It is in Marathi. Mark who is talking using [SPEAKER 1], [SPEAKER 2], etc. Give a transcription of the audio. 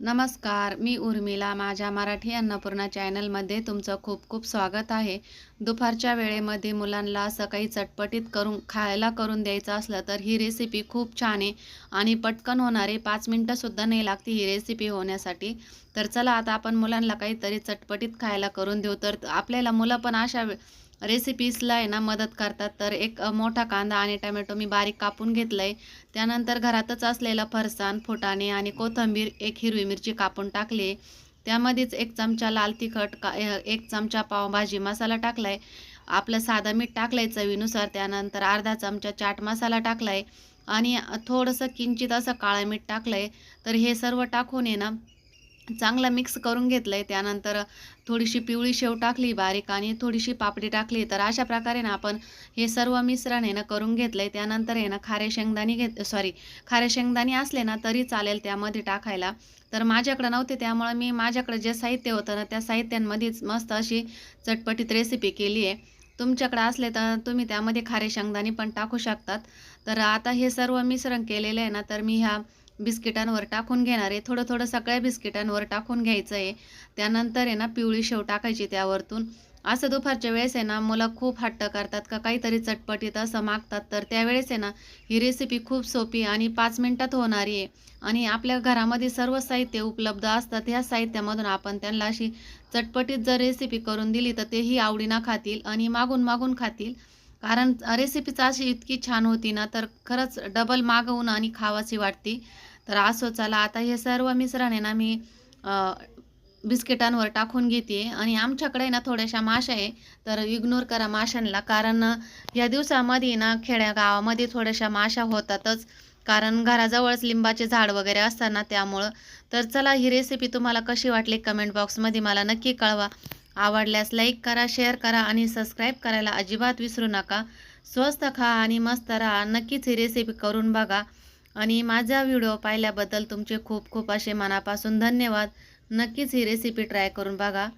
[SPEAKER 1] नमस्कार मी उर्मिला. माझ्या मराठी अन्नपूर्णा चॅनलमध्ये तुमचं खूप खूप स्वागत आहे. दुपारच्या वेळेमध्ये मुलांना असं काही चटपटीत करून खायला करून द्यायचं असलं तर ही रेसिपी खूप छान आहे आणि पटकन होणारे पाच मिनटंसुद्धा नाही लागते ही रेसिपी होण्यासाठी. तर चला आता आपण मुलांना काहीतरी चटपटीत खायला करून देऊ. तर आपल्याला मुलं पण अशा वे- रेसिपीजला आहे ना मदत करतात. तर एक मोठा कांदा आणि टमॅटो मी बारीक कापून घेतलं आहे त्यानंतर घरातच असलेला फरसाण फुटाणे आणि कोथिंबीर एक हिरवी मिरची कापून टाकली. त्यामध्येच एक चमचा लाल तिखट का एक चमचा पावभाजी मसाला टाकला आहे आपलं साधं मीठ टाकलं आहे चवीनुसार. त्यानंतर अर्धा चमचा चाट मसाला टाकला आहे आणि थोडंसं किंचित असं काळं मीठ टाकलं आहे तर हे सर्व टाकून आहे ना चांगलं मिक्स करून घेतलं आहे त्यानंतर थोडीशी पिवळी शेव टाकली बारीक आणि थोडीशी पापडी टाकली. तर अशा प्रकारे ना आपण हे सर्व मिश्रण आहे ना करून घेतलं आहे त्यानंतर आहे ना खारे शेंगदाणे घेत सॉरी खारे शेंगदाणे असले ना तरी चालेल त्यामध्ये टाकायला. तर माझ्याकडं नव्हते त्यामुळं मी माझ्याकडं जे साहित्य होतं ना त्या साहित्यांमध्येच मस्त अशी चटपटीत रेसिपी केली आहे. तुमच्याकडे असले तर तुम्ही त्यामध्ये खारे शेंगदाणे पण टाकू शकतात. तर आता हे सर्व मिश्रण केलेलं आहे ना तर मी ह्या बिस्किटांवर टाकून घेणार आहे. थोडं थोडं सगळ्या बिस्किटांवर टाकून घ्यायचं आहे. त्यानंतर आहे ना पिवळी शेव टाकायची त्यावरतून. असं दुपारच्या वेळेस आहे ना मुलं खूप हट्ट करतात का काहीतरी चटपटीत असं मागतात. तर त्यावेळेस आहे ना ही रेसिपी खूप सोपी आणि पाच मिनटात होणारी आहे. आणि आपल्या घरामध्ये सर्व साहित्य उपलब्ध असतात. ह्या साहित्यामधून आपण त्यांना अशी चटपटीत जर रेसिपी करून दिली तर तेही आवडीनं खातील आणि मागून मागून खातील. कारण रेसिपीच अशी इतकी छान होती ना तर खरंच डबल मागवून आणि खावाची वाटते. तर असो चला आता हे सर्व मिश्रण आहे ना मी बिस्किटांवर टाकून घेते. आणि आमच्याकडे ना थोड्याशा माशा आहे तर इग्नोर करा माशांना. कारण या दिवसामध्ये ना खेड्या गावामध्ये थोड्याशा माशा होतातच. कारण घराजवळच लिंबाचे झाड वगैरे असतात ना त्यामुळं. तर चला ही रेसिपी तुम्हाला कशी वाटली कमेंट बॉक्समध्ये मला नक्की कळवा. आवडल्यास लाईक करा शेअर करा आणि सबस्क्राईब करायला अजिबात विसरू नका. स्वस्त खा आणि मस्त राहा. नक्कीच ही रेसिपी करून बघा. आणि माझा व्हिडिओ पाहिल्याबद्दल तुमचे खूप खूप असे मनापासून धन्यवाद. नक्कीच ही रेसिपी ट्राय करून बघा.